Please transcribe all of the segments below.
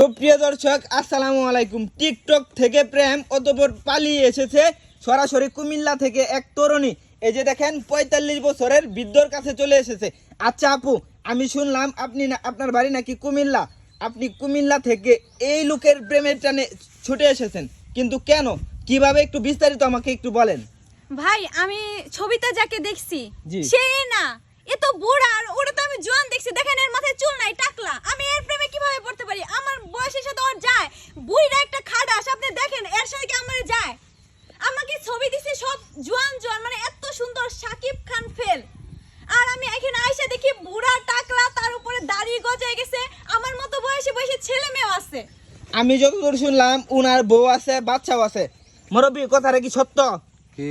তো প্রিয় দর্শক আসসালামু আলাইকুম। টিকটক থেকে প্রেম অতপর পালিয়ে এসেছে সরাসরি কুমিল্লা থেকে এক তরুণী। এই যে দেখেন পঁয়তাল্লিশ বছরের বৃদ্ধর কাছে চলে এসেছে। আচ্ছা আপু আমি শুনলাম আপনি না আপনার বাড়ি নাকি কুমিল্লা? আপনি কুমিল্লা থেকে এই লোকের প্রেমের টানে ছুটে এসেছেন। কিন্তু কেন? কীভাবে একটু বিস্তারিত আমাকে একটু বলেন। ভাই আমি ছবিতে যাকে দেখছি। সে না। এ তো বুড়া আর ওটা তো আমি জোয়ান দেখছি। দেখেন এর মাথায় চুল নাই টাকলা। আমি এর প্রেমে কীভাবে পড়তে পারি? আমার বয়সের সাথে ওর যায়। বুড়িটা একটা খাটাস আপনি দেখেন এর সাথে কি আমার যায়? আমাকে ছবি দিছে সব জোয়ান জোয়ান? মানে এত সুন্দর সাকিব খান ফেল। আর আমি এখানে আইসা দেখি বুড়া টাকলা তার উপরে দাড়ি গজায় গেছে। আমার মতো বয়সে বয়সে ছেলে মেয়েও আছে। আমি যতদূর শুনলাম উনার বউ আছে বাচ্চাও আছে। মুরব্বী কথাটা কি সত্য? কি?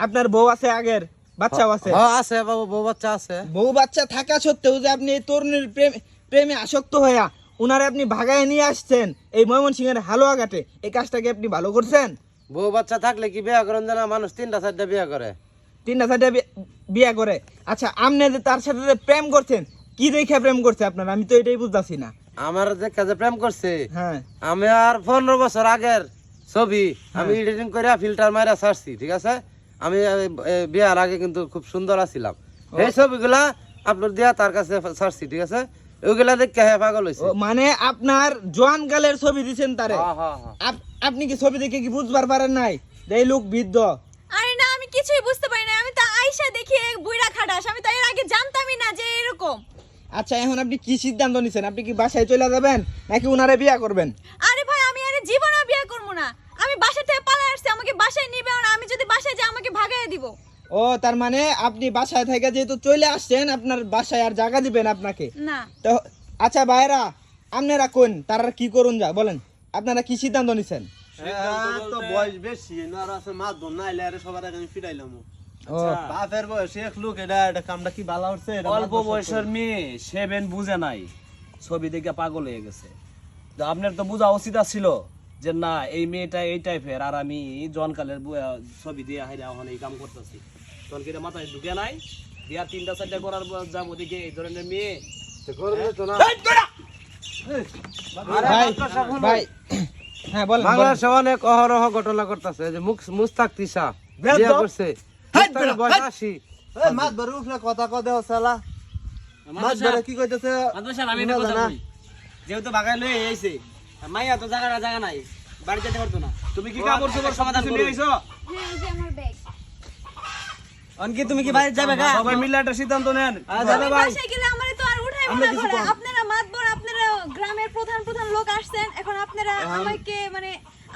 আপনার বউ আছে আগের। বাচ্চাও আছে? হ্যাঁ আছে বাবু বউ বাচ্চা আছে। বউ বাচ্চা থাকা সত্ত্বেও যে আপনি এই তরুণীর প্রেম প্রেমে আসক্ত হইয়া উনারে আপনি ভাগায় নিয়ে আসছেন এই ময়মনসিংহের এই কাজটাকে আপনি ভালো করছেন? বউ বাচ্চা থাকলে কি বিয়া করেন জানা? মানুষ তিনটা চারটা বিয়া করে। তিনটা বিয়ে করে। আচ্ছা আপনি যে তার সাথে যে প্রেম করছেন কি দেখে প্রেম করছে আপনার? আমি তো এটাই বুঝতেছি না। আমার যে কাজে প্রেম করছে হ্যাঁ। আমি আর পনেরো বছর আগের ছবি আমি এডিটিং করে ফিল্টার মারা ছাড়ছি ঠিক আছে? আমি বিয়ার আগে কিন্তু খুব সুন্দর আছিলাম। এই ছবিগুলা আপলোড দিয়া তার কাছে ছাড়ছি ঠিক আছে? ওইগুলা দেখে হ্যাঁ পাগল হয়েছে মানে আপনার জোয়ান গালের ছবি দিছেন তারে? হ্যাঁ, হ্যাঁ, হ্যাঁ। আপ- আপনি কি ছবি দেখে কি বুঝবার পারেন নাই? এই লোক বৃদ্ধ। আরে না আমি কিছুই বুঝতে পারি না আমি তো আইসা দেখি এক বুড়া খাটাস। আমি তো এর আগে জানতামই না যে এরকম। আচ্ছা এখন আপনি কি সিদ্ধান্ত নিছেন? আপনি কি বাসায় চলে যাবেন নাকি উনারে বিয়ে করবেন? আরে ভাই আমি আরে জীবনেও বিয়ে করব না। আমি বাসা থেকে পালায় আসছি আমাকে বাসায় নিবে আর আমি যদি বাসায় যাই আমাকে ভাগায় দিব। ও তার মানে আপনি বাসায় থেকে যেহেতু চলে আসছেন আপনার বাসায় আর জায়গা দিবেন আপনাকে? না। তো আচ্ছা ভাইরা আপনারা কোন? তারা কি করুন যা বলেন। আপনারা কি সিদ্ধান্ত নিছেন? তো বয়স বেশি আর আছে মাত বোন নাইলে আরে সবার আগে আমি ফিরাইলাম বাপের বয়স এক লোক এটা এটা কামটা কি ভালো হচ্ছে? অল্প বয়সের মেয়ে সেভেন বুঝে নাই। ছবি দেখে পাগল হয়ে গেছে। তো আপনার তো বোঝা উচিত ছিল যে না এই মেয়েটা এই টাইপের আর আমি জনকালের ছবি দিয়ে হাইরা এখন এই কাম করতেছি। তখন কি মাথায় ঢুকে নাই বিয়ার তিনটা চারটা করার পর যাব ওদিকে এই ধরনের মেয়ে। হ্যাঁ বলেন বলেন। বাংলাদেশে অনেক অহরহ ঘটনা করতেছে যে মুস্তাক তিসা বিয়া করছে। বয়স আশি। এই মাত উঠলে কথা কদে সালা। কি কইতেছে? আমি। যেহেতু বাগায় লয়ে আইছে। মাইয়া তো জায়গা জায়গা নাই। বাড়ি যেতে পারতো না। তুমি কি কাপড় চোপড় সমাধান করে আইছো হ্যাঁ এই যে আমার ব্যাগ অনকি তুমি কি বাইরে যাবে গা? সবাই মিলে একটা সিদ্ধান্ত নেন। আমি বাসায় গেলে আমারে তো আর উঠাইবো না ঘরে। আপনারা মাতবর আপনারা গ্রামের প্রধান প্রধান লোক আসছেন। এখন আপনারা আমাকে মানে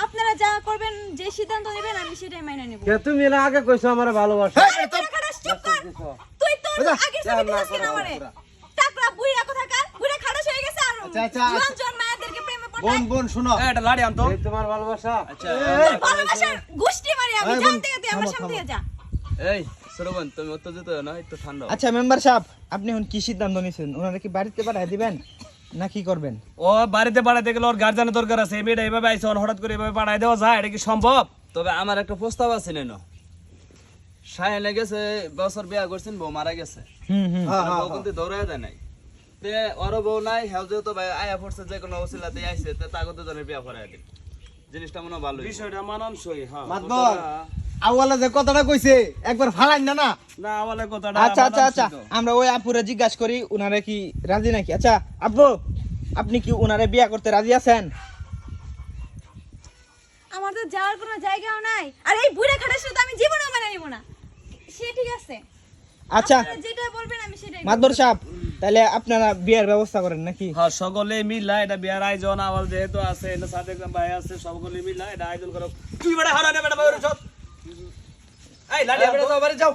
আপনারা যা করবেন যে সিদ্ধান্ত নেবেন আমি সেটাই মাইনে নেব। কে তুমি না আগে কইছো আমার ভালোবাসা। তুই তো আগে ছবি দিছিস আমারে। টাকলা বুইরা কথা কার বুইরা খালাস হয়ে গেছে আর আচ্ছা, আচ্ছা, জোয়ান জোয়ান মায়াদেরকে প্রেমে বোন বোন শুনো। এই, একটা লাড়ি আনতো। এই তোমার ভালোবাসা। আচ্ছা। ভালোবাসার গোষ্ঠী মারি আমি জান থেকে আমার সামনে যা। এই শ্রবণ তুমি উত্তেজিত না একটু ঠান্ডা। আচ্ছা মেম্বার সাহেব আপনি এখন কি সিদ্ধান্ত নিছেন ওনারা কি বাড়িতে পাঠায় দিবেন না কি করবেন? ও বাড়িতে পাঠাইতে গেলে ওর গার্জেনের দরকার আছে এই মেয়েটা এভাবে আইসে হঠাৎ করে এভাবে পাঠাই দেওয়া যায় এটা কি সম্ভব? তবে আমার একটা প্রস্তাব আছে নেন। সায়নে গেছে বছর বিয়া করছেন বউ মারা গেছে। হুম হুম। কিন্তু দেয় নাই। তে ওর বউ নাই হেউ যেহেতু ভাই আয়া পড়ছে যে কোনো অসিলাতে আইছে তে তাকে দুজনের বিয়া করাই দিন জিনিসটা মনে ভালো বিষয়টা মানানসই হ্যাঁ। মাতবর। আওয়ালা যে কথাটা কইছে একবার ফালাই না না? না আমাদের কথাটা আচ্ছা আচ্ছা আচ্ছা আমরা ওই আপুরে জিজ্ঞাসা করি উনারা কি রাজি নাকি? আচ্ছা আব্বু আপনি কি উনারে বিয়া করতে রাজি আছেন? আমার তো যাওয়ার কোনো জায়গাও নাই। আর এই বুড়া খাটার সাথে আমি জীবনেও মেনে নিব না। সে ঠিক আছে। আচ্ছা। যেটা বলবেন আমি সেটাই। মাদবর সাহেব তাহলে আপনারা বিয়ের ব্যবস্থা করেন নাকি? হ্যাঁ সকলে মিলা এটা বিয়ার আয়োজন আমার যেহেতু আছে এটা সাথে একদম ভাই আছে সকলে মিলা এটা আয়োজন করো। তুই বেটা হারা নে বেটা বাইরে চল এই লালি বেটা যাও। বাড়ি যাও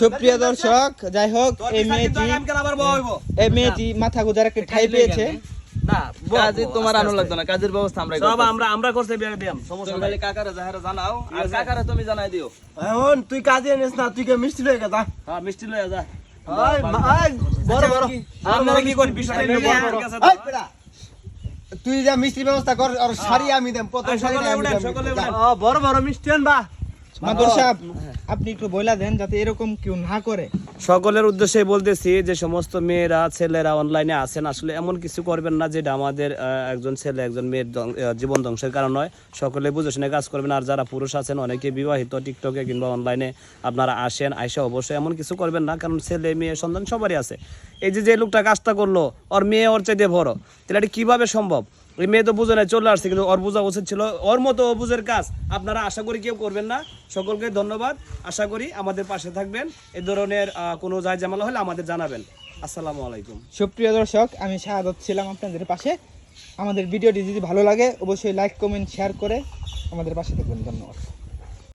সুপ্রিয় দর্শক যাই হোক এই মেয়েটি। এই মেয়েটি মাথা গুজার একটা ঠাই পেয়েছে। না কাজে তোমার আনো লাগতো না কাজের ব্যবস্থা আমরা সব আমরা আমরা করতে বিয়ে দিয়াম সমস্যা তুমি নাই। কাকারে জাহারে জানাও আর কাকারে তুমি জানাই দিও। এখন তুই কাজে না তুই কে মিষ্টি লয়ে হ্যাঁ মিষ্টি লয়ে যা। তুই যা মিষ্টির ব্যবস্থা কর আর শাড়ি আমি দেব প্রথম শাড়ি। বড় বড় মিষ্টি আনবা। মাদুর সাহেব আপনি একটু বইলা দেন যাতে এরকম কেউ না করে। সকলের উদ্দেশ্যে বলতেছি যে সমস্ত মেয়েরা, ছেলেরা অনলাইনে আছেন, আসলে এমন কিছু করবেন না যেটা আমাদের একজন ছেলে, একজন মেয়ের জীবন ধ্বংসের কারণ হয় সকলে বুঝে শুনে কাজ করবেন। আর যারা পুরুষ আছেন, অনেকে বিবাহিত টিকটকে কিংবা অনলাইনে আপনারা আসেন, আইসা অবশ্যই এমন কিছু করবেন না, কারণ ছেলে, মেয়ে, সন্তান সবারই আছে। এই যে যে লোকটা কাজটা করল, ওর মেয়ে ওর চাইতে বড়, তাহলে এটা কীভাবে সম্ভব? এই মেয়ে তো বুঝে নাই, চলে আসছে, কিন্তু ওর বোঝা উচিত ছিল। ওর মতো অবুজের কাজ আপনারা আশা করি কেউ করবেন না। সকলকে ধন্যবাদ। আশা করি আমাদের পাশে থাকবেন। এ ধরনের কোনো যায় জামালা হলে আমাদের জানাবেন। আসসালামু আলাইকুম। সুপ্রিয় দর্শক, আমি শাহাদত ছিলাম আপনাদের পাশে। আমাদের ভিডিওটি যদি ভালো লাগে, অবশ্যই লাইক কমেন্ট শেয়ার করে আমাদের পাশে থাকবেন। ধন্যবাদ।